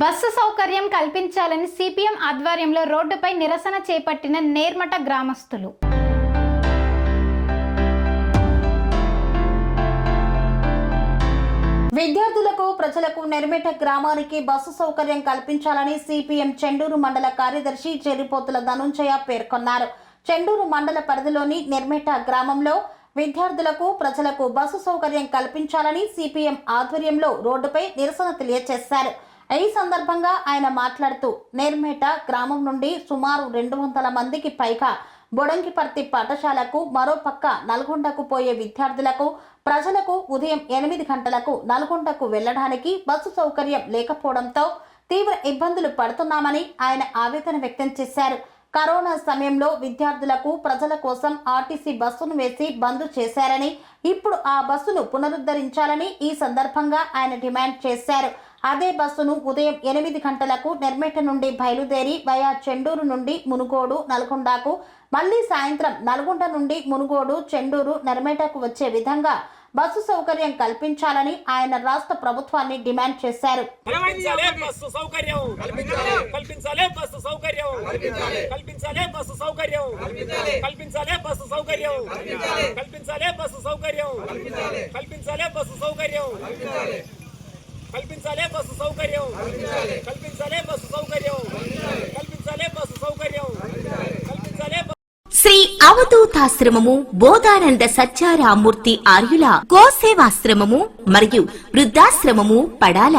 Bus సౌకర్యం కల్పించాలని CPM ఆధ్వర్యంలో రోడ్డుపై నిరసన చేపట్టిన నేర్మట గ్రామస్తులు. విద్యార్థులకు ప్రజలకు నిర్మిట గ్రామానికి బస్సు సౌకర్యం కల్పించాలని సిపిఎం చెండూరు మండల కార్యదర్శి చెరిపోతుల ధనుంజయ పేర్కొన్నారు. చెండూరు మండల పరిధిలోని నిర్మిట గ్రామంలో విద్యార్థులకు ప్రజలకు బస్సు సౌకర్యం కల్పించాలని సిపిఎం ఆధ్వర్యంలో రోడ్డుపై నిరసన తెలియజేశారు. ఈ సందర్భంగా ఆయన మాట్లాడుతూ నేర్మేట గ్రామం నుండి సుమారు రెండు వందల మందికి పైగా బొడంగిపర్తి పాఠశాలకు మరోపక్క నల్గొండకు పోయే విద్యార్థులకు ప్రజలకు ఉదయం ఎనిమిది గంటలకు నల్గొండకు వెళ్ళడానికి బస్సు సౌకర్యం లేకపోవడంతో తీవ్ర ఇబ్బందులు పడుతున్నామని ఆయన ఆవేదన వ్యక్తం చేశారు. కరోనా సమయంలో విద్యార్థులకు ప్రజల కోసం ఆర్టీసీ బస్సును వేసి బంద్ చేశారని ఇప్పుడు ఆ బస్సును పునరుద్ధరించాలని ఈ సందర్భంగా ఆయన డిమాండ్ చేశారు. అదే బస్సును ఉదయం ఎనిమిది గంటలకు నెర్మెట నుండి బయలుదేరి వయా చెండూరు నుండి మునుగోడు నల్గొండకు మళ్ళీ సాయంత్రం నల్గొండ నుండి మునుగోడు చెండూరు నెర్మేటకు వచ్చే విధంగా బస్సు సౌకర్యం కల్పించాలని ఆయన రాష్ట్ర ప్రభుత్వాన్ని డిమాండ్ చేశారు. కల్పించాలే బస్సు సౌకర్యం. కల్పించాలే బస్సు సౌకర్యం. కల్పించాలే బస్సు సౌకర్యం. కల్పించాలే బస్సు సౌకర్యం. శ్రీ అవధూతాశ్రమము బోధానంద సత్యారామూర్తి ఆర్యుల గోసేవాశ్రమము మరియు వృద్ధాశ్రమము పడాల.